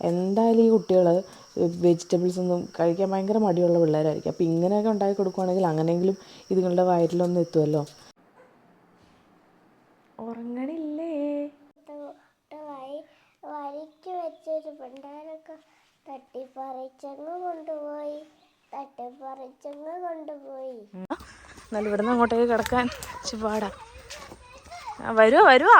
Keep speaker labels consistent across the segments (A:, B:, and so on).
A: എന്തായാലും ഈ കുട്ടികൾ വെജിറ്റബിൾസ് ഒന്നും കഴിക്കാൻ ഭയങ്കര മടിയുള്ള പിള്ളേരായിരിക്കും. അപ്പോൾ ഇങ്ങനെയൊക്കെ ഉണ്ടാക്കി കൊടുക്കുവാണെങ്കിൽ അങ്ങനെയെങ്കിലും ഇതുങ്ങളുടെ വയറ്റിലൊന്നും എത്തുമല്ലോ ഉറങ്ങണില്ലേ?
B: വഴി വഴിക്ക് വെച്ചൊരു പണ്ടാരൊക്കെ തട്ടിപ്പറിച്ചങ്ങ് കൊണ്ടുപോയി. തട്ടിപ്പറിച്ചങ്ങ് കൊണ്ടുപോയി.
A: എന്നാലും ഇവിടുന്ന് അങ്ങോട്ടേക്ക് കിടക്കാൻ ചുപാടാ. വരുവാ വരുവാ.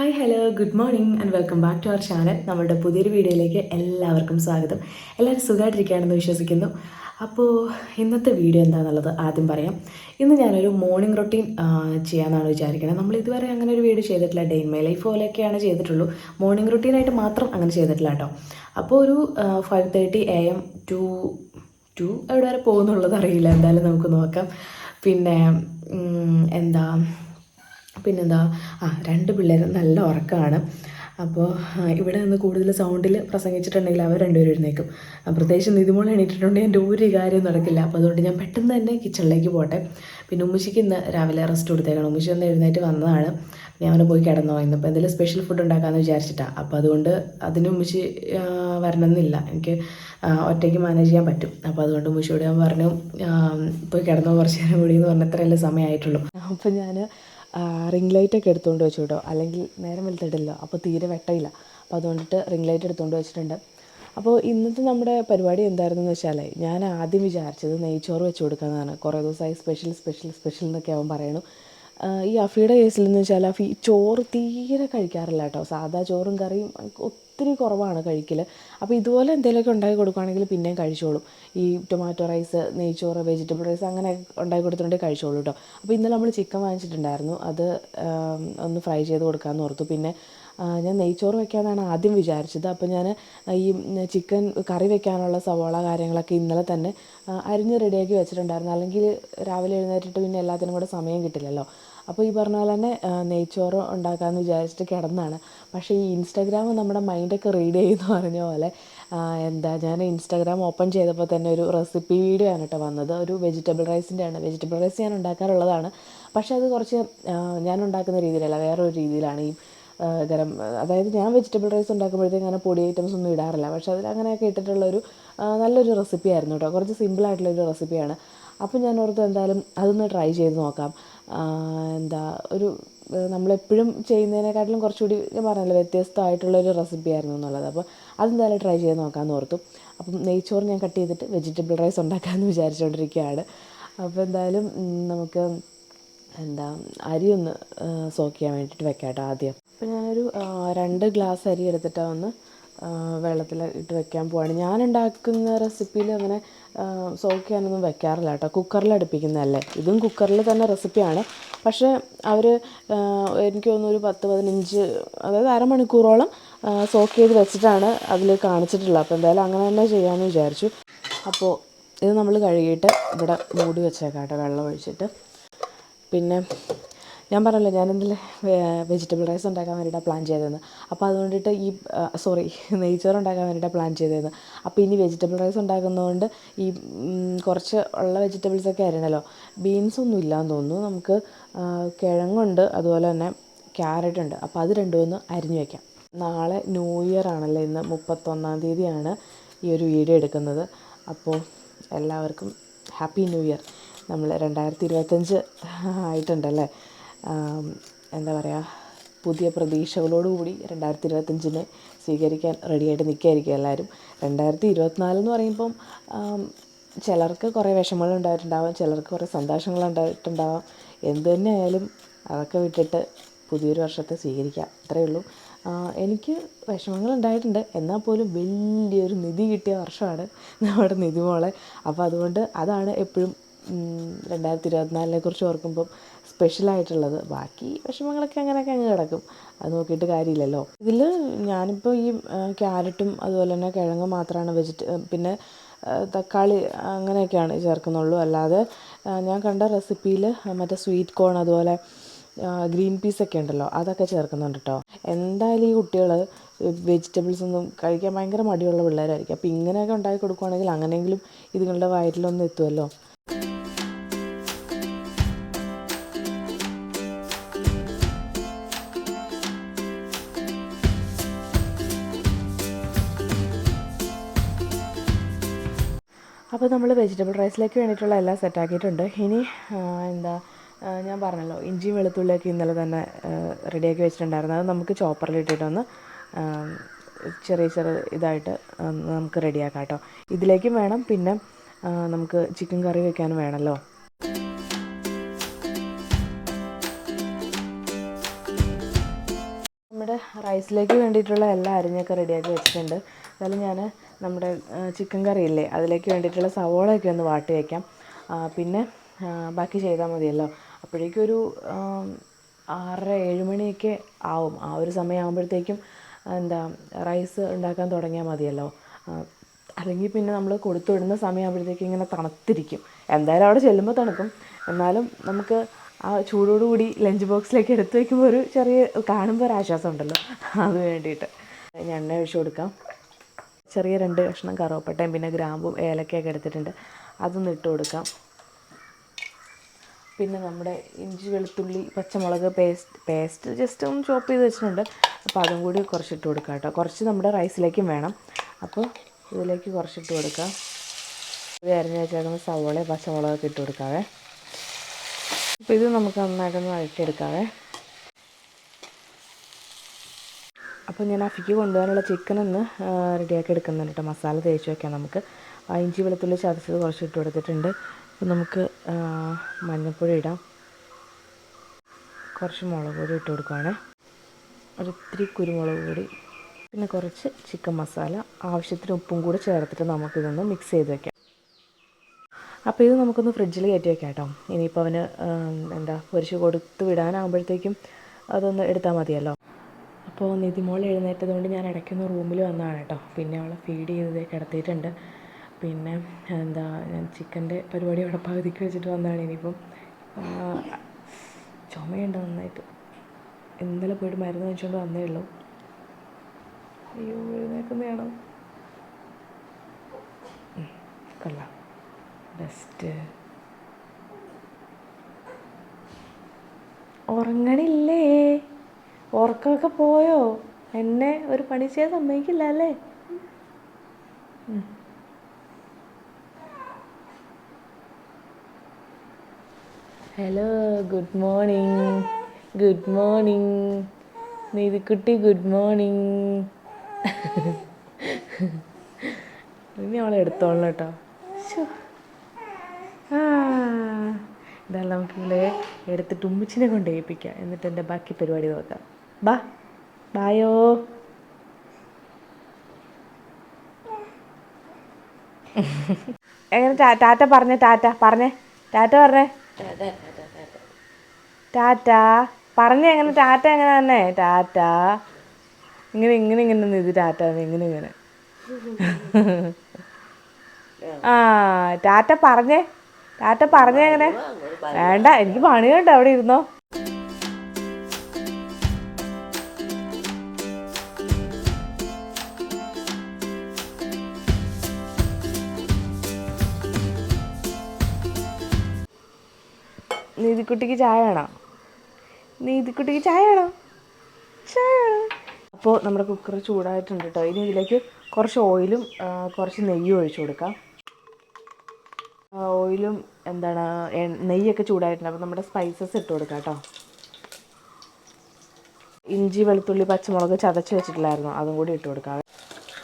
A: Hi hello good morning and welcome back to our channel നമ്മുടെ പുതിയൊരു വീഡിയോയിലേക്ക് എല്ലാവർക്കും സ്വാഗതം. എല്ലാവരും സുഖമായിട്ടിരിക്കുകയാണെന്ന് വിശ്വസിക്കുന്നു. അപ്പോൾ ഇന്നത്തെ വീഡിയോ എന്താണെന്നുള്ളത് ആദ്യം പറയാം. ഇന്ന് ഞാനൊരു മോർണിംഗ് റൊട്ടീൻ ചെയ്യാമെന്നാണ് വിചാരിക്കുന്നത് നമ്മൾ ഇതുവരെ അങ്ങനെ ഒരു വീഡിയോ ചെയ്തിട്ടില്ല. ഡേ മൈ ലൈഫ് പോലെയൊക്കെയാണ് ചെയ്തിട്ടുള്ളൂ. മോർണിംഗ് റൊട്ടീനായിട്ട് മാത്രം അങ്ങനെ ചെയ്തിട്ടില്ല കേട്ടോ. അപ്പോൾ ഒരു five thirty A M to two എവിടെ വരെ പോകുന്നുള്ളത് അറിയില്ല. എന്തായാലും നമുക്ക് നോക്കാം. പിന്നെ എന്താ പിന്നെന്താ? ആ രണ്ട് പിള്ളേരും നല്ല ഉറക്കമാണ്. അപ്പോൾ ഇവിടെ നിന്ന് കൂടുതൽ സൗണ്ടിൽ പ്രസംഗിച്ചിട്ടുണ്ടെങ്കിൽ അവർ രണ്ടുപേരും എഴുന്നേക്കും. പ്രത്യേകിച്ച് നിതിമോൾ എണീറ്റിട്ടുണ്ടെങ്കിൽ എന്റെ ഒരു കാര്യവും നടക്കില്ല. അപ്പോൾ അതുകൊണ്ട് ഞാൻ പെട്ടെന്ന് തന്നെ കിച്ചണിലേക്ക് പോട്ടെ. പിന്നെ ഉമ്മച്ചിക്ക് ഇന്ന് രാവിലെ റെസ്റ്റ് കൊടുത്തേക്കണം. ഉമ്മച്ചി ഒന്ന് എഴുന്നേറ്റ് വന്നതാണ്. ഞാൻ അവനെ പോയി കിടന്നോ. ഇന്നിപ്പോൾ എന്തെങ്കിലും സ്പെഷ്യൽ ഫുഡ് ഉണ്ടാക്കാമെന്ന് വിചാരിച്ചിട്ടാണ് അപ്പോൾ അതുകൊണ്ട് അതിന് ഉമ്മച്ചി ആ, വരണമെന്നില്ല. എനിക്ക് ഒറ്റയ്ക്ക് മാനേജ് ചെയ്യാൻ പറ്റും. അപ്പോൾ അതുകൊണ്ട് ഉമ്മച്ചിയോട് ഞാൻ പറഞ്ഞു പോയി കിടന്നു കുറച്ച് നേരം കൂടി എന്ന് പറഞ്ഞത്രയല്ലേ സമയമായിട്ടുള്ളൂ. അപ്പോൾ ഞാൻ റിംഗ് ലൈറ്റൊക്കെ എടുത്തുകൊണ്ട് വെച്ചു കേട്ടോ അല്ലെങ്കിൽ നേരം വലുത്തിട്ടില്ല അപ്പോൾ തീരെ വെട്ടയില്ല. അപ്പോൾ അതുകൊണ്ടിട്ട് റിംഗ് ലൈറ്റ് എടുത്തുകൊണ്ട് വെച്ചിട്ടുണ്ട്. അപ്പോൾ ഇന്നത്തെ നമ്മുടെ പരിപാടി എന്തായിരുന്നു എന്ന് വെച്ചാൽ ഞാൻ ആദ്യം വിചാരിച്ചത് നെയ്ച്ചോറ് വെച്ച് കൊടുക്കാമെന്നാണ് കുറേ ദിവസമായി സ്പെഷ്യൽ സ്പെഷ്യൽ സ്പെഷ്യൽ എന്നൊക്കെ അവൻ പറയണു. ഈ അഫിയുടെ കേസിൽ എന്ന് വെച്ചാൽ അഫി ചോറ് തീരെ കഴിക്കാറില്ല കേട്ടോ. സാധാ ചോറും കറിയും ഒത്തിരി കുറവാണ് കഴിക്കൽ അപ്പോൾ ഇതുപോലെ എന്തെങ്കിലുമൊക്കെ ഉണ്ടാക്കി കൊടുക്കുകയാണെങ്കിൽ പിന്നെയും കഴിച്ചോളും. ഈ ടൊമാറ്റോ റൈസ് നെയ്ച്ചോറ് വെജിറ്റബിൾ റൈസ് അങ്ങനെ ഉണ്ടാക്കി കൊടുത്തിട്ടുണ്ടെങ്കിൽ കഴിച്ചോളൂ കേട്ടോ. അപ്പോൾ ഇന്നലെ നമ്മൾ ചിക്കൻ വാങ്ങിച്ചിട്ടുണ്ടായിരുന്നു. അത് ഒന്ന് ഫ്രൈ ചെയ്ത് കൊടുക്കാമെന്ന് ഓർത്തു. പിന്നെ ഞാൻ നെയ്ച്ചോറ് വെക്കാമെന്നാണ് ആദ്യം വിചാരിച്ചത്. അപ്പോൾ ഞാൻ ഈ ചിക്കൻ കറി വെക്കാനുള്ള സവോള കാര്യങ്ങളൊക്കെ ഇന്നലെ തന്നെ അരിഞ്ഞ് റെഡിയാക്കി വെച്ചിട്ടുണ്ടായിരുന്നു. അല്ലെങ്കിൽ രാവിലെ എഴുന്നേറ്റിട്ട് പിന്നെ എല്ലാത്തിനും കൂടെ സമയം കിട്ടില്ലല്ലോ. അപ്പോൾ ഈ പറഞ്ഞ പോലെ തന്നെ നെയ്ച്ചോറ് ഉണ്ടാക്കാമെന്ന് വിചാരിച്ചിട്ട് കിടന്നാണ്. പക്ഷേ ഈ ഇൻസ്റ്റാഗ്രാം നമ്മുടെ മൈൻഡൊക്കെ റീഡ് ചെയ്യുന്ന പറഞ്ഞ പോലെ എന്താ ഞാൻ ഇൻസ്റ്റാഗ്രാം ഓപ്പൺ ചെയ്തപ്പോൾ തന്നെ ഒരു റെസിപ്പി വീഡിയോ ആണ് കേട്ടോ വന്നത്. ഒരു വെജിറ്റബിൾ റൈസിന്റെ ആണ്. വെജിറ്റബിൾ റൈസ് ഞാൻ ഉണ്ടാക്കാറുള്ളതാണ്. പക്ഷേ അത് കുറച്ച് ഞാൻ ഉണ്ടാക്കുന്ന രീതിയിലല്ല വേറൊരു രീതിയിലാണ് ഈ ഗരം അതായത് ഞാൻ വെജിറ്റബിൾ റൈസ് ഉണ്ടാക്കുമ്പോഴത്തേക്കും അങ്ങനെ പൊടി ഐറ്റംസ് ഒന്നും ഇടാറില്ല. പക്ഷേ അതിൽ അങ്ങനെയൊക്കെ ഇട്ടിട്ടുള്ളൊരു നല്ലൊരു റെസിപ്പി ആയിരുന്നു കേട്ടോ. കുറച്ച് സിമ്പിളായിട്ടുള്ളൊരു റെസിപ്പിയാണ് അപ്പോൾ ഞാൻ ഓർത്ത് എന്തായാലും അതൊന്ന് ട്രൈ ചെയ്ത് നോക്കാം. എന്താ ഒരു നമ്മളെപ്പോഴും ചെയ്യുന്നതിനെക്കാട്ടിലും കുറച്ചുകൂടി ഞാൻ പറഞ്ഞല്ലോ വ്യത്യസ്തമായിട്ടുള്ളൊരു റെസിപ്പി ആയിരുന്നു എന്നുള്ളത്. അപ്പോൾ അതെന്തായാലും ട്രൈ ചെയ്ത് നോക്കാമെന്ന് ഓർത്തു. അപ്പം നെയ്ച്ചോറ് ഞാൻ കട്ട് ചെയ്തിട്ട് വെജിറ്റബിൾ റൈസ് ഉണ്ടാക്കാമെന്ന് വിചാരിച്ചുകൊണ്ടിരിക്കുകയാണ് അപ്പോൾ എന്തായാലും നമുക്ക് എന്താ അരി ഒന്ന് സോക്ക് ചെയ്യാൻ വേണ്ടിയിട്ട് വെക്കാം കേട്ടോ ആദ്യം. അപ്പോൾ ഞാനൊരു രണ്ട് ഗ്ലാസ് അരി എടുത്തിട്ടാണ് ഒന്ന് വെള്ളത്തിൽ ഇട്ട് വെക്കാൻ പോവാണ്. ഞാൻ ഉണ്ടാക്കുന്ന റെസിപ്പിയിൽ അങ്ങനെ സോക്ക് ചെയ്യാനൊന്നും വെക്കാറില്ല കേട്ടോ. കുക്കറിൽ അടുപ്പിക്കുന്നതല്ലേ. ഇതും കുക്കറിൽ തന്നെ റെസിപ്പിയാണ്. പക്ഷേ അവർ എനിക്ക് തോന്നുന്നു ഒരു പത്ത് പതിനഞ്ച് അതായത് അരമണിക്കൂറോളം സോക്ക് ചെയ്ത് വെച്ചിട്ടാണ് അതിൽ കാണിച്ചിട്ടുള്ളത്. അപ്പോൾ എന്തായാലും അങ്ങനെ തന്നെ ചെയ്യാമെന്ന് വിചാരിച്ചു. അപ്പോൾ ഇത് നമ്മൾ കഴുകിയിട്ട് ഇവിടെ മൂടി വെച്ചേക്കാം കേട്ടോ വെള്ളം ഒഴിച്ചിട്ട്. പിന്നെ ഞാൻ പറഞ്ഞല്ലോ ഞാൻ ഇന്നലെ വെജിറ്റബിൾ റൈസ് ഉണ്ടാക്കാൻ വേണ്ടിയിട്ടാണ് പ്ലാൻ ചെയ്തതെന്ന് അപ്പോൾ അതുകൊണ്ടിട്ട് ഈ സോറി നെയ്ച്ചോറ് ഉണ്ടാക്കാൻ വേണ്ടിയിട്ടാണ് പ്ലാൻ ചെയ്തതെന്ന് അപ്പോൾ ഇനി വെജിറ്റബിൾ റൈസ് ഉണ്ടാക്കുന്നതുകൊണ്ട് ഈ കുറച്ച് ഉള്ള വെജിറ്റബിൾസൊക്കെ ആയിരുന്നല്ലോ. ബീൻസ് ഒന്നും ഇല്ലയെന്ന് തോന്നുന്നു. നമുക്ക് കിഴങ്ങുണ്ട് അതുപോലെ തന്നെ ക്യാരറ്റ് ഉണ്ട്. അപ്പോൾ അത് രണ്ടും ഒന്ന് അരിഞ്ഞു വയ്ക്കാം നാളെ ന്യൂ ഇയർ ആണല്ലോ ഇന്ന് മുപ്പത്തൊന്നാം തീയതിയാണ് ഈ ഒരു വീഡിയോ എടുക്കുന്നത്. അപ്പോൾ എല്ലാവർക്കും ഹാപ്പി ന്യൂ ഇയർ നമ്മൾ രണ്ടായിരത്തി ഇരുപത്തഞ്ച് ആയിട്ടുണ്ടല്ലേ? എന്താ പറയുക പുതിയ പ്രതീക്ഷകളോടുകൂടി രണ്ടായിരത്തി ഇരുപത്തഞ്ചിനെ സ്വീകരിക്കാൻ റെഡിയായിട്ട് നിൽക്കുകയായിരിക്കും എല്ലാവരും. രണ്ടായിരത്തി ഇരുപത്തിനാല് എന്ന് പറയുമ്പം ചിലർക്ക് കുറേ വിഷമങ്ങൾ ഉണ്ടായിട്ടുണ്ടാവാം ചിലർക്ക് കുറേ സന്തോഷങ്ങൾ ഉണ്ടായിട്ടുണ്ടാവാം. എന്ത് തന്നെ ആയാലും അതൊക്കെ വിട്ടിട്ട് പുതിയൊരു വർഷത്തെ സ്വീകരിക്കാം. അത്രയേ ഉള്ളൂ. എനിക്ക് വിഷമങ്ങൾ ഉണ്ടായിട്ടുണ്ട്. എന്നാൽ പോലും വലിയൊരു നിധി കിട്ടിയ വർഷമാണ് നമ്മുടെ നിധി മോളെ അപ്പോൾ അതുകൊണ്ട് അതാണ് എപ്പോഴും രണ്ടായിരത്തി ഇരുപത്തിനാലിനെ കുറിച്ച് ഓർക്കുമ്പം സ്പെഷ്യലായിട്ടുള്ളത്. ബാക്കി വിഷമങ്ങളൊക്കെ അങ്ങനെയൊക്കെ അങ്ങ് കിടക്കും. അത് നോക്കിയിട്ട് കാര്യമില്ലല്ലോ. ഇതിൽ ഞാനിപ്പോൾ ഈ ക്യാരറ്റും അതുപോലെ തന്നെ കിഴങ്ങ് മാത്രമാണ് വെജിറ്റ പിന്നെ തക്കാളി അങ്ങനെയൊക്കെയാണ് ചേർക്കുന്നുള്ളൂ. അല്ലാതെ ഞാൻ കണ്ട റെസിപ്പിയിൽ മറ്റേ സ്വീറ്റ് കോൺ അതുപോലെ ഗ്രീൻ പീസ് ഒക്കെ ഉണ്ടല്ലോ അതൊക്കെ ചേർക്കുന്നുണ്ട് കേട്ടോ എന്തായാലും ഈ കുട്ടികൾ വെജിറ്റബിൾസ് ഒന്നും കഴിക്കാൻ ഭയങ്കര മടിയുള്ള പിള്ളേരായിരിക്കും. അപ്പോൾ ഇങ്ങനെയൊക്കെ ഉണ്ടാക്കി കൊടുക്കുവാണെങ്കിൽ അങ്ങനെയെങ്കിലും ഇതുങ്ങളുടെ വയറ്റിലൊന്നും എത്തുമല്ലോ അപ്പോൾ നമ്മൾ വെജിറ്റബിൾ റൈസിലേക്ക് വേണ്ടിയിട്ടുള്ള എല്ലാം സെറ്റാക്കിയിട്ടുണ്ട് ഇനി എന്താ ഞാൻ പറഞ്ഞല്ലോ ഇഞ്ചിയും വെളുത്തുള്ളിയൊക്കെ ഇന്നലെ തന്നെ റെഡിയാക്കി വെച്ചിട്ടുണ്ടായിരുന്നു. അത് നമുക്ക് ചോപ്പറിൽ ഇട്ടിട്ടൊന്ന് ചെറിയ ചെറിയ ഇതായിട്ട് നമുക്ക് റെഡിയാക്കാം കേട്ടോ. ഇതിലേക്കും വേണം. പിന്നെ നമുക്ക് ചിക്കൻ കറി വെക്കാനും വേണമല്ലോ നമ്മുടെ റൈസിലേക്ക് വേണ്ടിയിട്ടുള്ള എല്ലാ അരിഞ്ഞൊക്കെ റെഡിയാക്കി വെച്ചിട്ടുണ്ട്. എന്നാലും ഞാൻ നമ്മുടെ ചിക്കൻ കറി ഇല്ലേ? അതിലേക്ക് വേണ്ടിയിട്ടുള്ള സവോളയൊക്കെ ഒന്ന് വാട്ടി വയ്ക്കാം പിന്നെ ബാക്കി ചെയ്താൽ മതിയല്ലോ. അപ്പോഴേക്കും ഒരു ആറര ഏഴ് മണിയൊക്കെ ആവും. ആ ഒരു സമയമാകുമ്പോഴത്തേക്കും എന്താ റൈസ് ഉണ്ടാക്കാൻ തുടങ്ങിയാൽ മതിയല്ലോ. അല്ലെങ്കിൽ പിന്നെ നമ്മൾ കൊടുത്തു വിടുന്ന സമയമാകുമ്പോഴത്തേക്കും ഇങ്ങനെ തണുത്തിരിക്കും. എന്തായാലും അവിടെ ചെല്ലുമ്പോൾ തണുക്കും. എന്നാലും നമുക്ക് ആ ചൂടോടുകൂടി ലഞ്ച് ബോക്സിലേക്ക് എടുത്തു വയ്ക്കുമ്പോൾ ഒരു ചെറിയ കാണുമ്പോൾ ഒരു ആശ്വാസം ഉണ്ടല്ലോ അത് വേണ്ടിയിട്ട്. ഞാൻ എണ്ണ ഒഴിച്ചു കൊടുക്കാം. ചെറിയ രണ്ട് കഷ്ണം കറുവപ്പട്ടയും പിന്നെ ഗ്രാമ്പും ഏലക്കയൊക്കെ എടുത്തിട്ടുണ്ട്. അതൊന്ന് ഇട്ട് കൊടുക്കാം. പിന്നെ നമ്മുടെ ഇഞ്ചി വെളുത്തുള്ളി പച്ചമുളക് പേസ്റ്റ് പേസ്റ്റ് ജസ്റ്റ് ഒന്ന് ചോപ്പ് ചെയ്ത് വെച്ചിട്ടുണ്ട്. അപ്പോൾ അതും കൂടി കുറച്ചിട്ട് കൊടുക്കാം കേട്ടോ. കുറച്ച് നമ്മുടെ റൈസിലേക്കും വേണം. അപ്പോൾ ഇതിലേക്ക് കുറച്ചിട്ട് കൊടുക്കാം. ഇത് അരിഞ്ഞ് വെച്ചേക്കുന്ന പച്ചമുളകൊക്കെ ഇട്ട് കൊടുക്കാവേ. അപ്പോൾ ഇത് നമുക്ക് നന്നായിട്ടൊന്ന് വഴറ്റിയെടുക്കാവേ. അപ്പോൾ ഞാൻ അഫിക്ക് കൊണ്ടുപോകാനുള്ള ചിക്കൻ ഒന്ന് റെഡിയാക്കി എടുക്കുന്നുണ്ട് കേട്ടോ മസാല തേച്ച് വയ്ക്കാം നമുക്ക്. ഇഞ്ചി വെളുത്തുള്ളി ചതച്ചത് കുറച്ച് ഇട്ട് കൊടുത്തിട്ടുണ്ട്. അപ്പോൾ നമുക്ക് മഞ്ഞൾപ്പൊടി ഇടാം. കുറച്ച് മുളക് പൊടി ഇട്ട് കൊടുക്കുവാണേ. ഒരിത്തിരി കുരുമുളക് പൊടി. പിന്നെ കുറച്ച് ചിക്കൻ മസാല ആവശ്യത്തിന് ഉപ്പും കൂടി ചേർത്തിട്ട് നമുക്കിതൊന്ന് മിക്സ് ചെയ്ത് വയ്ക്കാം അപ്പോൾ ഇത് നമുക്കൊന്ന് ഫ്രിഡ്ജിൽ കയറ്റി വയ്ക്കാം കേട്ടോ ഇനിയിപ്പോൾ അവന് എന്താ പൊരിച്ച് കൊടുത്ത് വിടാനാകുമ്പോഴത്തേക്കും അതൊന്ന് എടുത്താൽ മതിയല്ലോ. അപ്പോൾ നിതിമോൾ എഴുന്നേറ്റത് കൊണ്ട് ഞാൻ ഇടയ്ക്കൊന്ന് റൂമിൽ വന്നതാണ് കേട്ടോ. പിന്നെ അവളെ ഫീഡ് ചെയ്ത് കിടത്തിയിട്ടുണ്ട്. പിന്നെ എന്താ ഞാൻ ചിക്കന്റെ പരിപാടി അവിടെ പകുതിക്ക് വെച്ചിട്ട് വന്നതാണ്. ഇനിയിപ്പം ചുമയുണ്ടോ നന്നായിട്ട്. ഇന്നലെ പോയിട്ട് മരുന്ന് വെച്ചുകൊണ്ട് വന്നേ ഉള്ളൂ. അയ്യോ എഴുന്നേക്കുന്നതാണോ കൊള്ളാം. ബെസ്റ്റ് ഉറങ്ങണില്ലേ? ഉറക്കമൊക്കെ പോയോ? എന്നെ ഒരു പണി ചെയ്യാൻ സമ്മതിക്കില്ല അല്ലേ? Hello good morning. Good morning. നീതിക്കുട്ടി good morning. ഇനി അവളെ എടുത്തോളണം കേട്ടോ. ശ്ശോ. ആ ഇതെല്ലാം നമുക്ക് ഇവിടെ എടുത്തിട്ട് ഉമ്മിച്ചിനെ കൊണ്ട് ഏൽപ്പിക്കാം. എന്നിട്ട് എന്റെ ബാക്കി പരിപാടി നോക്കാം. ബാ. ബായോ. എങ്ങനെ ടാറ്റ പറഞ്ഞേ ടാറ്റ പറഞ്ഞേ. ടാറ്റ പറഞ്ഞേ. ടാറ്റ പറഞ്ഞേ എങ്ങനെ ടാറ്റ എങ്ങനെ തന്നെ. ടാറ്റ. ഇങ്ങനെ ഇങ്ങനെ ഇങ്ങനെ ഇത് ടാറ്റ ഇങ്ങനെ ഇങ്ങനെ. ആ ടാറ്റ പറഞ്ഞേ. ടാറ്റ പറഞ്ഞേ എങ്ങനെ? വേണ്ട എനിക്ക് പണിയുണ്ട് അവിടെ ഇരുന്നോ. നീതിക്കുട്ടിക്ക് ചായ വേണോ? നീതിക്കുട്ടിക്ക് ചായ വേണോ? ചായ വേണോ? അപ്പോൾ നമ്മുടെ കുക്കർ ചൂടായിട്ടുണ്ട് കേട്ടോ ഇനി ഇതിലേക്ക് കുറച്ച് ഓയിലും കുറച്ച് നെയ്യും ഒഴിച്ചു കൊടുക്കാം. ഓയിലും എന്താണ് നെയ്യൊക്കെ ചൂടായിട്ടുണ്ട്. അപ്പോൾ നമ്മുടെ സ്പൈസസ് ഇട്ട് കൊടുക്കാം കേട്ടോ ഇഞ്ചി വെളുത്തുള്ളി പച്ചമുളക് ചതച്ച് വെച്ചിട്ടില്ലായിരുന്നു. അതും കൂടി ഇട്ട് കൊടുക്കാം.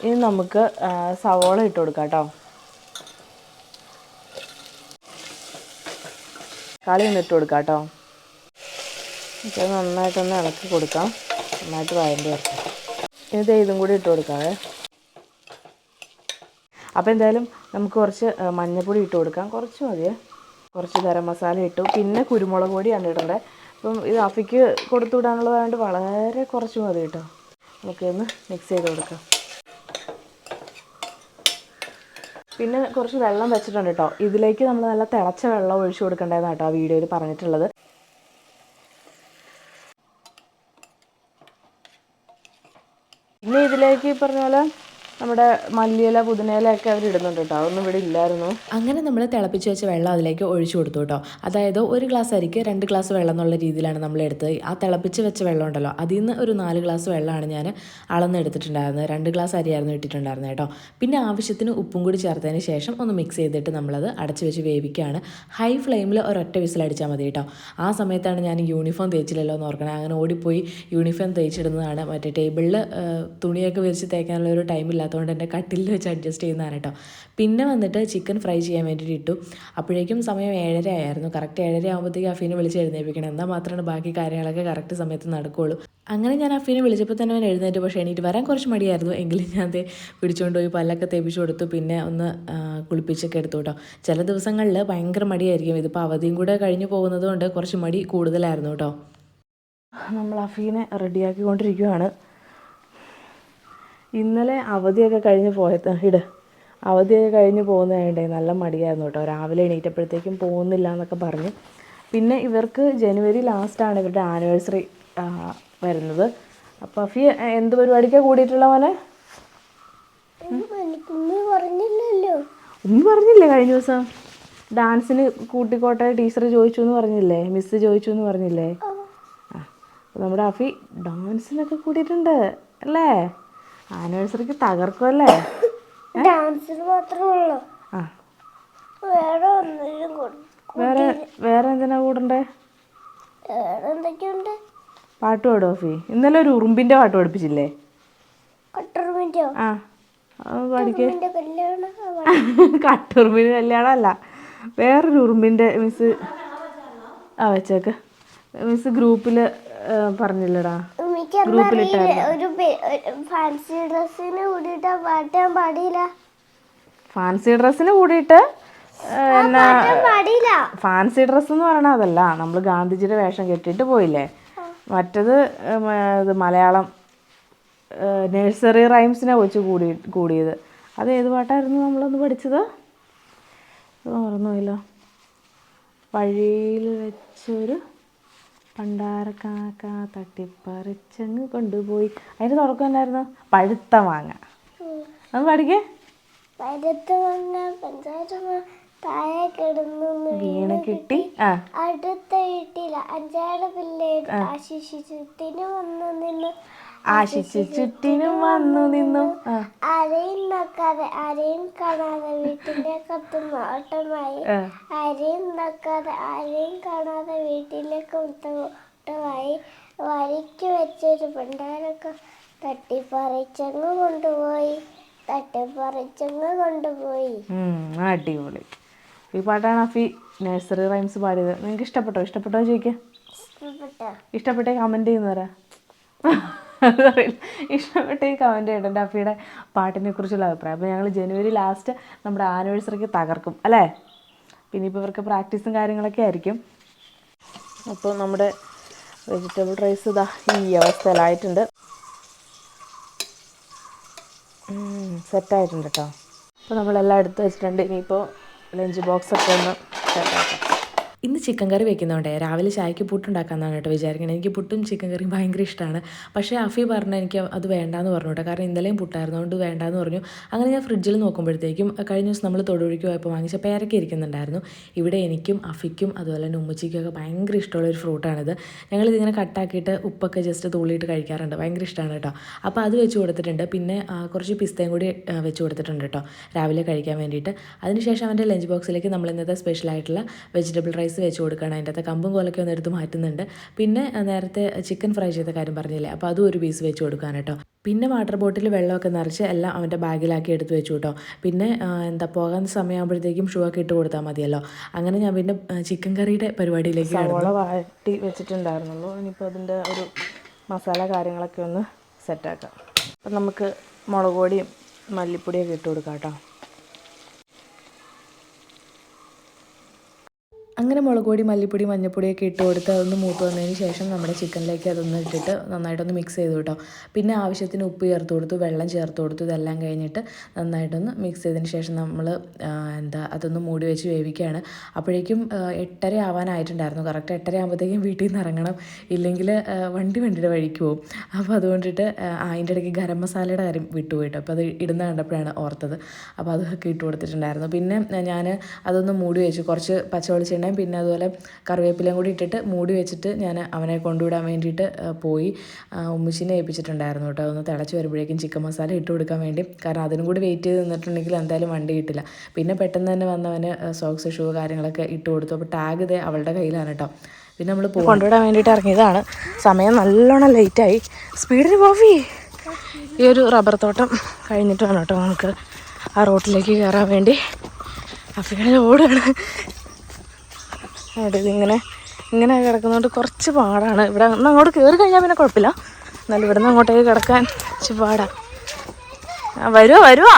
A: ഇനി നമുക്ക് സവോള ഇട്ട് കൊടുക്കാം കേട്ടോ കളി ഒന്ന് ഇട്ട് കൊടുക്കാം കേട്ടോ. ഇത് നന്നായിട്ടൊന്ന് ഇളക്കി കൊടുക്കാം. നന്നായിട്ട് വഴണ്ടി ഇനി ദേ ഇതും കൂടി ഇട്ട് കൊടുക്കാവേ. അപ്പോൾ എന്തായാലും നമുക്ക് കുറച്ച് മഞ്ഞൾപ്പൊടി ഇട്ട് കൊടുക്കാം. കുറച്ച് മതിയേ. കുറച്ച് ഗരം മസാല ഇട്ടു. പിന്നെ കുരുമുളക് പൊടിയാണ് ഇടേണ്ടത് അപ്പം ഇത് അഫിക്ക് കൊടുത്തു വിടാനുള്ളതായതുകൊണ്ട് വളരെ കുറച്ച് മതി കേട്ടോ. നമുക്കൊന്ന് മിക്സ് ചെയ്ത് കൊടുക്കാം. പിന്നെ കുറച്ച് വെള്ളം വെച്ചിട്ടുണ്ട് കേട്ടോ ഇതിലേക്ക് നമ്മൾ നല്ല തിളച്ച വെള്ളം ഒഴിച്ചു കൊടുക്കേണ്ടതെന്ന് കേട്ടോ ആ വീഡിയോയിൽ പറഞ്ഞിട്ടുള്ളത്. ഇനി ഇതിലേക്ക് ഈ പറഞ്ഞ നമ്മുടെ മല്ലിയില പുതിനയില ഒക്കെ അവർ ഇടുന്നുണ്ട് കേട്ടോ. അതൊന്നും ഇവിടെ ഇല്ലായിരുന്നു. അങ്ങനെ നമ്മൾ തിളപ്പിച്ച് വെച്ച വെള്ളം അതിലേക്ക് ഒഴിച്ചു കൊടുത്തു കേട്ടോ. അതായത് ഒരു ഗ്ലാസ് അരിക്ക് രണ്ട് ഗ്ലാസ് വെള്ളം എന്നുള്ള രീതിയിലാണ് നമ്മൾ എടുത്തത്. ആ തിളപ്പിച്ച് വെച്ച വെള്ളം ഉണ്ടല്ലോ അതിൽ നിന്ന് ഒരു നാല് ഗ്ലാസ് വെള്ളമാണ് ഞാൻ അളന്ന് എടുത്തിട്ടുണ്ടായിരുന്നത് രണ്ട് ഗ്ലാസ് അരിയായിരുന്നു ഇട്ടിട്ടുണ്ടായിരുന്നത് കേട്ടോ. പിന്നെ ആവശ്യത്തിന് ഉപ്പും കൂടി ചേർത്തതിന് ശേഷം ഒന്ന് മിക്സ് ചെയ്തിട്ട് നമ്മളത് അടച്ച് വെച്ച് വേവിക്കുകയാണ്. ഹൈ ഫ്ലെയിമിൽ ഒരൊറ്റ വിസിലടിച്ചാൽ മതി കേട്ടോ. ആ സമയത്താണ് ഞാൻ യൂണിഫോം തേച്ചില്ലല്ലോ എന്ന് ഓർക്കണേ. അങ്ങനെ ഓടിപ്പോയി യൂണിഫോം തേച്ചിടുന്നതാണ്. മറ്റേ ടേബിളിൽ തുണിയൊക്കെ വിരിച്ച് തേക്കാനുള്ള ഒരു ടൈം ഇല്ലാത്തതുകൊണ്ട് എന്റെ കട്ടിലിൽ വെച്ച് അഡ്ജസ്റ്റ് ചെയ്യുന്നതാണ് കേട്ടോ പിന്നെ വന്നിട്ട് ചിക്കൻ ഫ്രൈ ചെയ്യാൻ വേണ്ടിയിട്ട് ഇട്ടു. അപ്പോഴേക്കും സമയം ഏഴര ആയിരുന്നു. കറക്റ്റ് ഏഴര ആകുമ്പോഴത്തേക്ക് അഫീനെ വിളിച്ച് എഴുന്നേൽപ്പിക്കണം. എന്നാൽ മാത്രമാണ് ബാക്കി കാര്യങ്ങളൊക്കെ കറക്റ്റ് സമയത്ത് നടക്കുകയുള്ളൂ അങ്ങനെ ഞാൻ അഫീനെ വിളിച്ചപ്പോൾ തന്നെ അവൻ എഴുന്നേറ്റ് പക്ഷേ എണീറ്റ് വരാൻ കുറച്ച് മടിയായിരുന്നു. എങ്കിലും ഞാൻ അത് പിടിച്ചുകൊണ്ട് പോയി പല്ലൊക്കെ തേപ്പിച്ച് കൊടുത്തു. പിന്നെ ഒന്ന് കുളിപ്പിച്ചൊക്കെ എടുത്തു കേട്ടോ ചില ദിവസങ്ങളിൽ ഭയങ്കര മടിയായിരിക്കും. ഇതിപ്പോൾ അവധിയും കൂടെ കഴിഞ്ഞു പോകുന്നത് കൊണ്ട് കുറച്ച് മടി കൂടുതലായിരുന്നു കേട്ടോ നമ്മൾ അഫീനെ റെഡിയാക്കിക്കൊണ്ടിരിക്കുകയാണ് ഇന്നലെ അവധിയൊക്കെ കഴിഞ്ഞ് പോയത് ഇട്. അവധിയൊക്കെ കഴിഞ്ഞ് പോകുന്നതായതുകൊണ്ടേ നല്ല മടിയായിരുന്നു കേട്ടോ. രാവിലെ എണീറ്റപ്പോഴത്തേക്കും പോകുന്നില്ല എന്നൊക്കെ പറഞ്ഞു. പിന്നെ ഇവർക്ക് ജനുവരി ലാസ്റ്റാണ് ഇവരുടെ ആനിവേഴ്സറി വരുന്നത്. അപ്പോൾ അഫി എന്ത് പരിപാടിക്കാണ് കൂടിയിട്ടുള്ള പോലെ
B: ഒന്നും പറഞ്ഞില്ലല്ലോ.
A: ഉമ്മി പറഞ്ഞില്ലേ കഴിഞ്ഞ ദിവസം? ഡാൻസിന് കൂട്ടിക്കോട്ടെ ടീച്ചർ ചോദിച്ചു എന്ന് പറഞ്ഞില്ലേ? മിസ്സ് ചോദിച്ചു എന്ന് പറഞ്ഞില്ലേ? നമ്മുടെ അഫി ഡാൻസിനൊക്കെ കൂടിയിട്ടുണ്ട് അല്ലേ? ആനിവേഴ്സറിക്ക് തകർക്കുമല്ലേ
B: ഡാൻസിന് മാത്രമേ ഉള്ളൂ.
A: ആ.
B: വേറെ ഒന്നിനും
A: വേറെ വേറെ എന്തിനാ കൂടണ്ടേ?
B: വേറെ എന്തൊക്കെയുണ്ട്?
A: പാട്ട് പാടുമോ ഫി? ഇന്നലെ ഒരു ഉറുമ്പിന്റെ പാട്ട് പഠിപ്പിച്ചില്ലേ?
B: കട്ടറുമിന്റെയോ
A: ആ. അത് അല്ല വേറൊരു ഉറുമ്പിന്റെ മിസ് ആ വെച്ചേക്ക്. മിസ് ഗ്രൂപ്പിൽ പറഞ്ഞില്ലടാ.
B: എനിക്ക് ഒരു ഫാൻസി ഡ്രസ്സിന് കൂടിയിട്ട് ആ പാട്ട് പാടിയില്ല.
A: ഫാൻസി ഡ്രസ്സിന് കൂടിയിട്ട്
B: പാടിയില്ല.
A: ഫാൻസി ഡ്രസ്സ് എന്ന് പറയണ അതല്ല. നമ്മൾ ഗാന്ധിജിയുടെ വേഷം കെട്ടിട്ട് പോയില്ലേ? മറ്റത് ഇത് മലയാളം നഴ്സറി റൈംസിനെ വെച്ച് കൂടി കൂടിയത്. അത് ഏത് പാട്ടായിരുന്നു നമ്മളൊന്ന് പഠിച്ചത്? മറന്നുപോയല്ലോ വഴിയിൽ വെച്ചൊരു പണ്ടാരക്കാക്ക തട്ടിപ്പറിച്ചങ്ങ് കൊണ്ടുപോയി. അതിന് തുടക്കം എന്തായിരുന്നു? പഴുത്ത മാങ്ങ. അത് പഠിക്കേ.
B: പഴുത്ത മാങ്ങ പഞ്ചാര താഴെ കിടന്നു
A: വീണ് കിട്ടി.
B: അടുത്ത വീട്ടിൽ അഞ്ചാറ് പിള്ളേർ ആശിഷിത്തിന് വന്നു നിന്നു
A: ആശിച്ച് ചുറ്റിനും വന്നു നിന്നു.
B: ആരെയും നോക്കാതെ ആരെയും കാണാതെ വീട്ടിന്റെ കത്തും
A: ഓട്ടമായി.
B: ആരെയും നോക്കാതെ ആരെയും കാണാതെ വീട്ടിലേക്ക് മുട്ടമായി വരിക്ക് വെച്ചൊരു പണ്ടാരൊക്കെ തട്ടിപ്പറിച്ചങ്ങ് കൊണ്ടുപോയി തട്ടിപ്പറിച്ചങ്ങ് കൊണ്ടുപോയി.
A: അടിപൊളി. ഈ പാട്ടാണ് അഫി നഴ്സറി റൈംസ് പാടിയത്. നിങ്ങൾക്ക് ഇഷ്ടപ്പെട്ടോ? ഇഷ്ടപ്പെട്ടോ ചോദിക്കാം?
B: ഇഷ്ടപ്പെട്ടേ?
A: കമന്റ് ചെയ്യുന്നവരാ. അറിയില്ല ഈ കമന്റ് ചെയ്യട്ടെ എന്റെ അഫിയുടെ പാട്ടിനെ കുറിച്ചുള്ള അഭിപ്രായം. അപ്പോൾ ഞങ്ങൾ ജനുവരി ലാസ്റ്റ് നമ്മുടെ ആനിവേഴ്സറിക്ക് തകർക്കും അല്ലേ? പിന്നെ ഇപ്പോൾ ഇവർക്ക് പ്രാക്ടീസും കാര്യങ്ങളൊക്കെ ആയിരിക്കും. അപ്പോൾ നമ്മുടെ വെജിറ്റബിൾ റൈസ് ഇതാ ഈ അവസ്ഥയിലായിട്ടുണ്ട്. സെറ്റായിട്ടുണ്ട് കേട്ടോ അപ്പോൾ നമ്മളെല്ലാം എടുത്ത് വെച്ചിട്ടുണ്ട്. ഇനിയിപ്പോൾ ലഞ്ച് ബോക്സൊക്കെ ഒന്ന് സെറ്റാക്കാം ഇന്ന് ചിക്കൻ കറി വെക്കുന്നതുകൊണ്ട് രാവിലെ ചായക്ക് പുട്ടുണ്ടാക്കാമെന്നാണ് കേട്ടോ വിചാരിക്കുന്നത് എനിക്ക് പുട്ടും ചിക്കൻ കറിയും ഭയങ്കര ഇഷ്ടമാണ് പക്ഷേ അഫി പറഞ്ഞു എനിക്ക് അത് വേണ്ടാന്ന് പറഞ്ഞു കേട്ടോ കാരണം ഇന്നലെയും പുട്ടായിരുന്നതുകൊണ്ട് വേണ്ടാന്ന് പറഞ്ഞു. അങ്ങനെ ഞാൻ ഫ്രിഡ്ജിൽ നോക്കുമ്പോഴത്തേക്കും കഴിഞ്ഞ ദിവസം നമ്മൾ തൊടുപുഴയ്ക്ക് പോയപ്പോൾ വാങ്ങിച്ച പേരക്ക ഇരിക്കുന്നുണ്ടായിരുന്നു. ഇവിടെ എനിക്കും അഫിക്കും അതുപോലെ തന്നെ ഉമ്മച്ചിക്കൊക്കെ ഭയങ്കര ഇഷ്ടമുള്ള ഒരു ഫ്രൂട്ടാണിത്. ഞങ്ങളിതിങ്ങനെ കട്ടാക്കിയിട്ട് ഉപ്പൊക്കെ ജസ്റ്റ് തുള്ളിയിട്ട് കഴിക്കാറുണ്ട്. ഭയങ്കര ഇഷ്ടമാണ് കേട്ടോ. അപ്പോൾ അത് വെച്ച് കൊടുത്തിട്ടുണ്ട്. പിന്നെ കുറച്ച് പിസ്തയും കൂടി വെച്ച് കൊടുത്തിട്ടുണ്ട് കേട്ടോ. രാവിലെ കഴിക്കാൻ വേണ്ടിയിട്ട്. അതിനുശേഷം അവന്റെ ലഞ്ച് ബോക്സിലേക്ക് നമ്മൾ ഇന്നത്തെ സ്പെഷ്യലായിട്ടുള്ള വെജിറ്റബിൾ റൈസ് വെച്ച് കൊടുക്കണം അതിന്റെ അകത്ത് കമ്പും കോലൊക്കെ ഒന്ന് എടുത്ത് മാറ്റുന്നുണ്ട്. പിന്നെ നേരത്തെ ചിക്കൻ ഫ്രൈ ചെയ്ത കാര്യം പറഞ്ഞില്ലേ? അപ്പോൾ അതും ഒരു പീസ് വെച്ച് കൊടുക്കാൻ കേട്ടോ. പിന്നെ വാട്ടർ ബോട്ടിൽ വെള്ളമൊക്കെ നിറച്ച് എല്ലാം അവന്റെ ബാഗിലാക്കി എടുത്ത് വെച്ചു കേട്ടോ. പിന്നെ എന്താ പോകാൻ സമയമാകുമ്പോഴത്തേക്കും ഷൂ ഒക്കെ ഇട്ട് കൊടുത്താൽ മതിയല്ലോ. അങ്ങനെ ഞാൻ പിന്നെ ചിക്കൻ കറിയുടെ പരിപാടിയിലേക്ക് വാട്ടി വെച്ചിട്ടുണ്ടായിരുന്നുള്ളൂ. ഇനിയിപ്പോൾ അതിന്റെ ഒരു മസാല കാര്യങ്ങളൊക്കെ ഒന്ന് സെറ്റാക്കാം അപ്പം നമുക്ക് മുളക് പൊടിയും മല്ലിപ്പൊടിയൊക്കെ ഇട്ട് കൊടുക്കാം കേട്ടോ. അങ്ങനെ മുളക് പൊടി മല്ലിപ്പൊടി മഞ്ഞൾപ്പൊടിയൊക്കെ ഇട്ട് കൊടുത്ത് അതൊന്ന് മൂത്ത് വന്നതിന് ശേഷം നമ്മുടെ ചിക്കനിലേക്ക് അതൊന്ന് ഇട്ടിട്ട് നന്നായിട്ടൊന്ന് മിക്സ് ചെയ്ത് കേട്ടോ. പിന്നെ ആവശ്യത്തിന് ഉപ്പ് ചേർത്ത് കൊടുത്തു വെള്ളം ചേർത്ത് കൊടുത്തു ഇതെല്ലാം കഴിഞ്ഞിട്ട് നന്നായിട്ടൊന്ന് മിക്സ് ചെയ്തതിന് ശേഷം നമ്മൾ എന്താ അതൊന്ന് മൂടി വെച്ച് വേവിക്കുകയാണ്. അപ്പോഴേക്കും എട്ടര ആവാനായിട്ടുണ്ടായിരുന്നു. കറക്റ്റ് എട്ടര ആകുമ്പോഴത്തേക്കും വീട്ടിൽ നിന്ന് ഇറങ്ങണം. ഇല്ലെങ്കിൽ വണ്ടി വണ്ടിയുടെ വഴിക്ക് പോകും. അപ്പോൾ അതുകൊണ്ടിട്ട് അതിന്റെ ഇടയ്ക്ക് ഗരം മസാലയുടെ കാര്യം വിട്ടുപോയിട്ട്. അപ്പോൾ അത് ഇടുന്ന കണ്ടപ്പോഴാണ് ഓർത്തത്. അപ്പോൾ അതൊക്കെ ഇട്ട് കൊടുത്തിട്ടുണ്ടായിരുന്നു. പിന്നെ ഞാൻ അതൊന്ന് മൂടി വെച്ച്. കുറച്ച് പച്ച വെളിച്ചെണ്ണയും പിന്നെ അതുപോലെ കറിവേപ്പിലയും കൂടി ഇട്ടിട്ട് മൂടി വെച്ചിട്ട് ഞാൻ അവനെ കൊണ്ടുവിടാൻ വേണ്ടിയിട്ട് പോയി. ഉമ്മച്ചിനെ ഏൽപ്പിച്ചിട്ടുണ്ടായിരുന്നു കേട്ടോ. അതൊന്ന് തിളച്ച് വരുമ്പോഴേക്കും ചിക്കൻ മസാല ഇട്ട് കൊടുക്കാൻ വേണ്ടി. കാരണം അതിനും കൂടി വെയിറ്റ് ചെയ്ത് നിന്നിട്ടുണ്ടെങ്കിൽ എന്തായാലും വണ്ടി കിട്ടില്ല. പിന്നെ പെട്ടെന്ന് തന്നെ വന്നവന് സോക്സ് ഷൂ കാര്യങ്ങളൊക്കെ ഇട്ട് കൊടുത്തു. അപ്പോൾ ടാഗ് ഇതേ അവളുടെ കയ്യിലാണ് കേട്ടോ. പിന്നെ നമ്മൾ കൊണ്ടുവിടാൻ വേണ്ടിയിട്ട് ഇറങ്ങിയതാണ്. സമയം നല്ലോണം ലേറ്റായി സ്പീഡിന് പോവി ഈ ഒരു റബ്ബർ തോട്ടം കഴിഞ്ഞിട്ട് വേണം കേട്ടോ നമുക്ക് ആ റോട്ടിലേക്ക് കയറാൻ വേണ്ടി. അപ്പോൾ ഇങ്ങനെ ഓടുകയാണ് അവിടെ ഇതിങ്ങനെ ഇങ്ങനെ കിടക്കുന്നതുകൊണ്ട് കുറച്ച് പാടാണ്. ഇവിടെ ഒന്ന് അങ്ങോട്ട് കയറി കഴിഞ്ഞാൽ പിന്നെ കുഴപ്പമില്ല. എന്നാലും ഇവിടെ നിന്ന് അങ്ങോട്ടേക്ക് കിടക്കാൻ കുറച്ച് പാടാണ് ആ വരുവാ വരുവാ.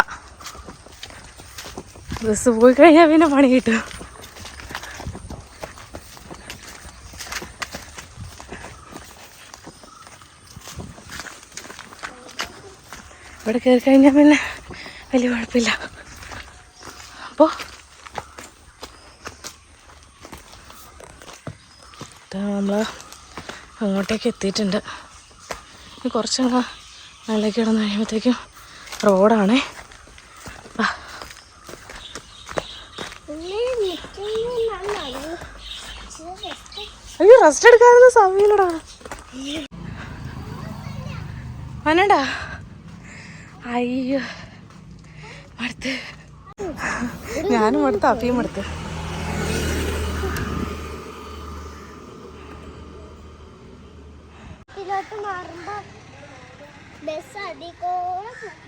A: ബസ് പോയി കഴിഞ്ഞാൽ പിന്നെ പണി കിട്ടും. ഇവിടെ കയറി കഴിഞ്ഞാൽ പിന്നെ വലിയ കുഴപ്പമില്ല. അപ്പോൾ നമ്മൾ അങ്ങോട്ടേക്ക് എത്തിയിട്ടുണ്ട്. കുറച്ചങ്ങ് മേളിലേക്ക് കിടന്ന് കഴിയുമ്പോഴത്തേക്കും റോഡാണേ. അയ്യോ റെസ്റ്റ് എടുക്കാനൊന്നും സമയമില്ലടാ. വനടാ അയ്യോ. മടുത്ത്. ഞാനും മടുത്ത് അപ്പിയും മടുത്ത്.
B: ബസ് അധികോളം കിട്ടില്ല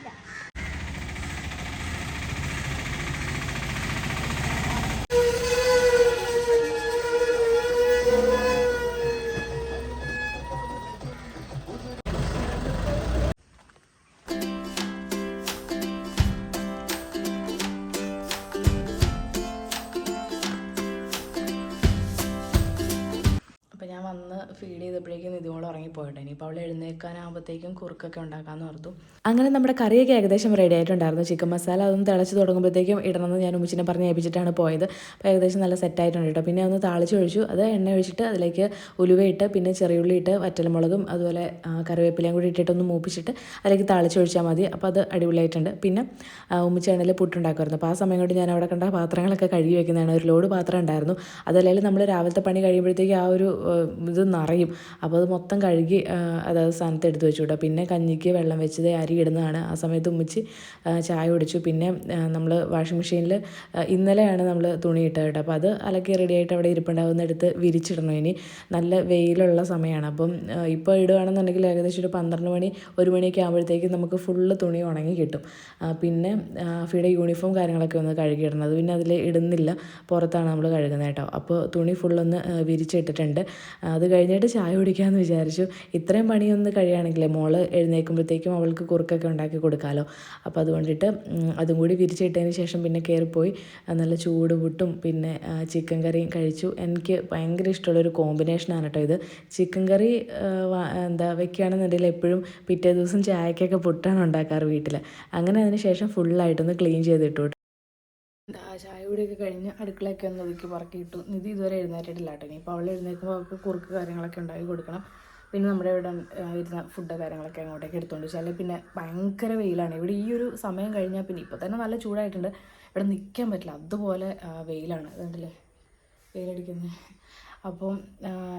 A: അവൾ എഴുന്നേൽക്കാനാകുമ്പോഴത്തേക്കും കുറുക്കൊക്കെ ഉണ്ടാക്കാമെന്ന് ഓർത്തു. അങ്ങനെ നമ്മുടെ കറിയൊക്കെ ഏകദേശം റെഡി ആയിട്ടുണ്ടായിരുന്നു. ചിക്കൻ മസാല അതൊന്ന് തിളച്ച് തുടങ്ങുമ്പോഴത്തേക്കും ഇടണമെന്ന് ഞാൻ ഉമ്മച്ചിനെ പറഞ്ഞ് ഏൽപ്പിച്ചിട്ടാണ് പോയത്. അപ്പോൾ ഏകദേശം നല്ല സെറ്റായിട്ടുണ്ട് കേട്ടോ. പിന്നെ ഒന്ന് താളിച്ച് ഒഴിച്ചു. അത് എണ്ണ ഒഴിച്ചിട്ട് അതിലേക്ക് ഉലുവയിട്ട് പിന്നെ ചെറിയുള്ളി ഇട്ട് വറ്റൽമുളകും അതുപോലെ കറിവേപ്പിലയും കൂടി ഇട്ടിട്ടൊന്ന് മൂപ്പിച്ചിട്ട് അതിലേക്ക് താളിച്ച് ഒഴിച്ചാൽ മതി. അപ്പോൾ അത് അടിപൊളിയായിട്ടുണ്ട്. പിന്നെ ആ, ഉമ്മച്ചിയാണെങ്കിൽ പുട്ടുണ്ടാക്കുമായിരുന്നു അപ്പോൾ ആ സമയം കൊണ്ട് ഞാൻ അവിടെ കണ്ട പാത്രങ്ങളൊക്കെ കഴുകി വെക്കുന്നതാണ്. ഒരു ലോഡ് പാത്രം ഉണ്ടായിരുന്നു. അതല്ലെങ്കിൽ നമ്മൾ രാവിലത്തെ പണി കഴിയുമ്പോഴത്തേക്ക് ആ ഒരു ഇത് നിറയും. അപ്പോൾ അത് മൊത്തം കഴുകി അതായത് സ്ഥാനത്ത് എടുത്ത് വെച്ചു കേട്ടോ പിന്നെ കഞ്ഞിക്ക് വെള്ളം വെച്ചത് അരി ഇടുന്നതാണ്. ആ സമയത്ത് ഉമ്മിച്ച് ചായ കുടിച്ചു. പിന്നെ നമ്മൾ വാഷിംഗ് മെഷീനിൽ ഇന്നലെയാണ് നമ്മൾ തുണി ഇട്ടത് കേട്ടോ. അപ്പോൾ അത് അലക്കി റെഡിയായിട്ട് അവിടെ ഇരിപ്പുണ്ടാവുന്ന എടുത്ത് വിരിച്ചിടണം ഇനി. നല്ല വെയിലുള്ള സമയമാണ്. അപ്പം ഇപ്പോൾ ഇടുകയാണെന്നുണ്ടെങ്കിൽ ഏകദേശം ഒരു പന്ത്രണ്ട് മണി ഒരു മണിയൊക്കെ ആകുമ്പോഴത്തേക്കും നമുക്ക് ഫുള്ള് തുണി ഉണങ്ങി കിട്ടും. പിന്നെ ഫിയുടെ യൂണിഫോം കാര്യങ്ങളൊക്കെ ഒന്ന് കഴുകിയിടണം. അത് പിന്നെ അതിൽ ഇടുന്നില്ല. പുറത്താണ് നമ്മൾ കഴുകുന്നത് കേട്ടോ. അപ്പോൾ തുണി ഫുള്ളൊന്ന് വിരിച്ചിട്ടിട്ടുണ്ട്. അത് കഴിഞ്ഞിട്ട് ചായ കുടിക്കാമെന്ന് വിചാരിച്ചു. ഇത്രയും പണിയൊന്ന് കഴിയുകയാണെങ്കിലേ മോൾ എഴുന്നേൽക്കുമ്പോഴത്തേക്കും അവൾക്ക് കുറുക്കൊക്കെ ഉണ്ടാക്കി കൊടുക്കാമല്ലോ അപ്പോൾ അതുകൊണ്ടിട്ട് അതും കൂടി വിരിച്ചിട്ടതിന് ശേഷം പിന്നെ കയറിപ്പോയി നല്ല ചൂട് പുട്ടും പിന്നെ ചിക്കൻ കറിയും കഴിച്ചു. എനിക്ക് ഭയങ്കര ഇഷ്ടമുള്ളൊരു കോമ്പിനേഷനാണ് കേട്ടോ ഇത്. ചിക്കൻ കറി എന്താ വെക്കുകയാണെന്നുണ്ടെങ്കിൽ എപ്പോഴും പിറ്റേ ദിവസം ചായക്കൊക്കെ പുട്ടാണ് ഉണ്ടാക്കാറ് വീട്ടിൽ അങ്ങനെ അതിന് ശേഷം ഫുള്ളായിട്ടൊന്ന് ക്ലീൻ ചെയ്തിട്ടു ചായ കൂടിയൊക്കെ കഴിഞ്ഞ് അടുക്കളയൊക്കെ ഒന്ന് ഒതുക്കി പറക്കിയിട്ടു. നിധി ഇതുവരെ എഴുന്നേറ്റിട്ടില്ല കേട്ടോ. ഇനിയിപ്പോൾ അവൾ എഴുന്നേൽക്കുമ്പോൾ അവൾക്ക് കുറുക്ക് കാര്യങ്ങളൊക്കെ ഉണ്ടാക്കി കൊടുക്കണം. പിന്നെ നമ്മുടെ ഇവിടെ വരുന്ന ഫുഡ് കാര്യങ്ങളൊക്കെ അങ്ങോട്ടേക്ക് എടുത്തുകൊണ്ട് വെച്ചാൽ പിന്നെ ഭയങ്കര വെയിലാണ്. ഇവിടെ ഈ ഒരു സമയം കഴിഞ്ഞാൽ പിന്നെ ഇപ്പോൾ തന്നെ നല്ല ചൂടായിട്ടുണ്ട്. ഇവിടെ നിൽക്കാൻ പറ്റില്ല. അതുപോലെ വെയിലാണ്. അതുകൊണ്ടല്ലേ വെയിലടിക്കുന്നത് അപ്പം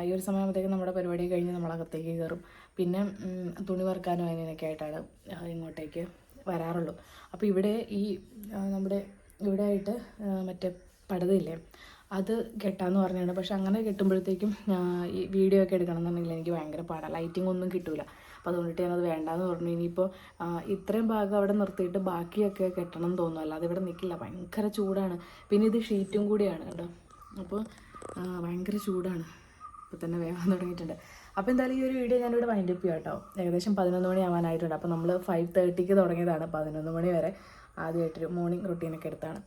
A: ഈ ഒരു സമയമാകുമ്പോഴത്തേക്കും നമ്മുടെ പരിപാടി കഴിഞ്ഞ് നമ്മളകത്തേക്ക് കയറും. പിന്നെ തുണി വറുക്കാനും അതിനൊക്കെ ആയിട്ടാണ് ഇങ്ങോട്ടേക്ക് വരാറുള്ളൂ. അപ്പോൾ ഇവിടെ ഈ നമ്മുടെ ഇവിടെ ആയിട്ട് മറ്റേ പടുതയില്ലേ? അത് കെട്ടാന്ന് പറഞ്ഞാണ്. പക്ഷെ അങ്ങനെ കെട്ടുമ്പോഴത്തേക്കും ഈ വീഡിയോ ഒക്കെ എടുക്കണം എന്നുണ്ടെങ്കിൽ എനിക്ക് ഭയങ്കര പാടാണ് ലൈറ്റിംഗ് ഒന്നും കിട്ടൂല. അപ്പോൾ അതുകൊണ്ടിട്ട് ഞാനത് വേണ്ടാന്ന് പറഞ്ഞു. ഇനിയിപ്പോൾ ഇത്രയും ഭാഗം അവിടെ നിർത്തിയിട്ട് ബാക്കിയൊക്കെ കെട്ടണം എന്ന് തോന്നുന്നു. അല്ലാതെ ഇവിടെ നിൽക്കില്ല ഭയങ്കര ചൂടാണ്. പിന്നെ ഇത് ഷീറ്റും കൂടിയാണ് കേട്ടോ അപ്പോൾ ഭയങ്കര ചൂടാണ്. ഇപ്പോൾ തന്നെ വേഗം തുടങ്ങിയിട്ടുണ്ട്. അപ്പോൾ എന്തായാലും ഈ ഒരു വീഡിയോ ഞാനിവിടെ വൈൻഡ് അപ്പ് ചെയ്യാം കേട്ടോ. ഏകദേശം പതിനൊന്ന് മണി ആവാനായിട്ടുണ്ട്. അപ്പോൾ നമ്മൾ ഫൈവ് തേർട്ടിക്ക് തുടങ്ങിയതാണ്. പതിനൊന്ന് മണി വരെ ആദ്യമായിട്ടൊരു മോർണിംഗ് റുട്ടീനൊക്കെ എടുത്താണ്.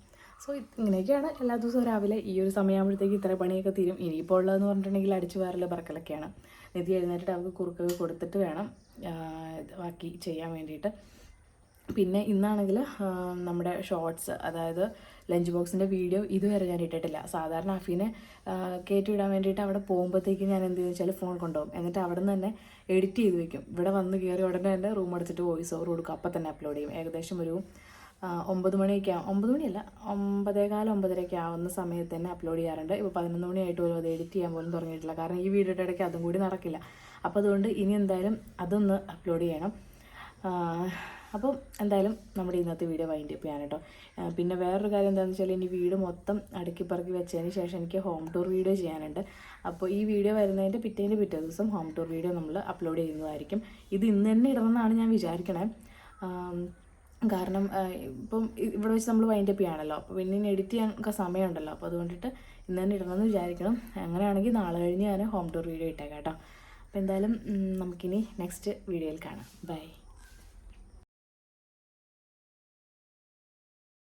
A: സോ ഇങ്ങനെയൊക്കെയാണ് എല്ലാ ദിവസവും രാവിലെ ഈ ഒരു സമയമാകുമ്പോഴത്തേക്ക് ഇത്ര പണിയൊക്കെ തീരും. ഇനിയിപ്പോൾ ഉള്ളതെന്ന് പറഞ്ഞിട്ടുണ്ടെങ്കിൽ അടിച്ചു വാരൽ പറക്കലൊക്കെയാണ്. നിധി എഴുന്നേറ്റിട്ട് അവർക്ക് കുറുക്കൊക്കെ കൊടുത്തിട്ട് വേണം ബാക്കി ചെയ്യാൻ വേണ്ടിയിട്ട്. പിന്നെ ഇന്നാണെങ്കിൽ നമ്മുടെ ഷോർട്സ് അതായത് ലഞ്ച് ബോക്സിന്റെ വീഡിയോ ഇതുവരെ ഞാൻ ഇട്ടിട്ടില്ല. സാധാരണ അഫീനെ കയറ്റി വിടാൻ വേണ്ടിയിട്ട് അവിടെ പോകുമ്പോഴത്തേക്ക് ഞാൻ എന്ത് വെച്ചാൽ ഫോൺ കൊണ്ടുപോകും. എന്നിട്ട് അവിടെ നിന്ന് തന്നെ എഡിറ്റ് ചെയ്ത് വെക്കും. ഇവിടെ വന്ന് കയറി ഉടനെ തന്നെ റൂം അടച്ചിട്ട് വോയിസ് ഓവർ കൊടുക്കും. അപ്പം തന്നെ അപ്ലോഡ് ചെയ്യും. ഏകദേശം ഒരു ഒമ്പത് മണിയൊക്കെ ഒമ്പത് മണിയല്ല ഒമ്പതേകാലം ഒമ്പതരയൊക്കെ ആവുന്ന സമയത്ത് തന്നെ അപ്ലോഡ് ചെയ്യാറുണ്ട്. ഇപ്പോൾ പതിനൊന്ന് മണിയായിട്ട് പോലും അത് എഡിറ്റ് ചെയ്യാൻ പോലും തുടങ്ങിയിട്ടില്ല. കാരണം ഈ വീഡിയോയുടെ ഇടയ്ക്ക് അതും കൂടി നടക്കില്ല. അപ്പോൾ അതുകൊണ്ട് ഇനി എന്തായാലും അതൊന്ന് അപ്ലോഡ് ചെയ്യണം. അപ്പോൾ അപ്പം എന്തായാലും നമ്മുടെ ഇന്നത്തെ വീഡിയോ വൈൻഡ് അപ്പ് ചെയ്യാൻ കേട്ടോ പിന്നെ വേറൊരു കാര്യം എന്താണെന്ന് വെച്ചാൽ ഇനി വീട് മൊത്തം അടുക്കി പറക്കി വെച്ചതിന് ശേഷം എനിക്ക് ഹോം ടൂർ വീഡിയോ ചെയ്യാനുണ്ട്. അപ്പോൾ ഈ വീഡിയോ വരുന്നതിന്റെ പിറ്റേന്റെ പിറ്റേ ദിവസം ഹോം ടൂർ വീഡിയോ നമ്മൾ അപ്ലോഡ് ചെയ്യുന്നതായിരിക്കും. ഇത് ഇന്ന് തന്നെ ഇടണമെന്നാണ് ഞാൻ വിചാരിക്കണേ. കാരണം ഇപ്പം ഇവിടെ വെച്ച് നമ്മൾ വൈൻഡ് അപ്പ് ചെയ്യാണല്ലോ അപ്പോൾ പിന്നെ എഡിറ്റ് ചെയ്യാൻ ഒക്കെ സമയമുണ്ടല്ലോ. അപ്പോൾ അതുകൊണ്ടിട്ട് ഇന്ന് തന്നെ ഇടണമെന്ന് വിചാരിക്കണം. അങ്ങനെയാണെങ്കിൽ നാളെ കഴിഞ്ഞ് ഞാൻ ഹോം ടൂർ വീഡിയോ ഇട്ടേക്കാം കേട്ടോ. അപ്പോൾ എന്തായാലും നമുക്കിനി നെക്സ്റ്റ് വീഡിയോയിൽ കാണാം. ബൈ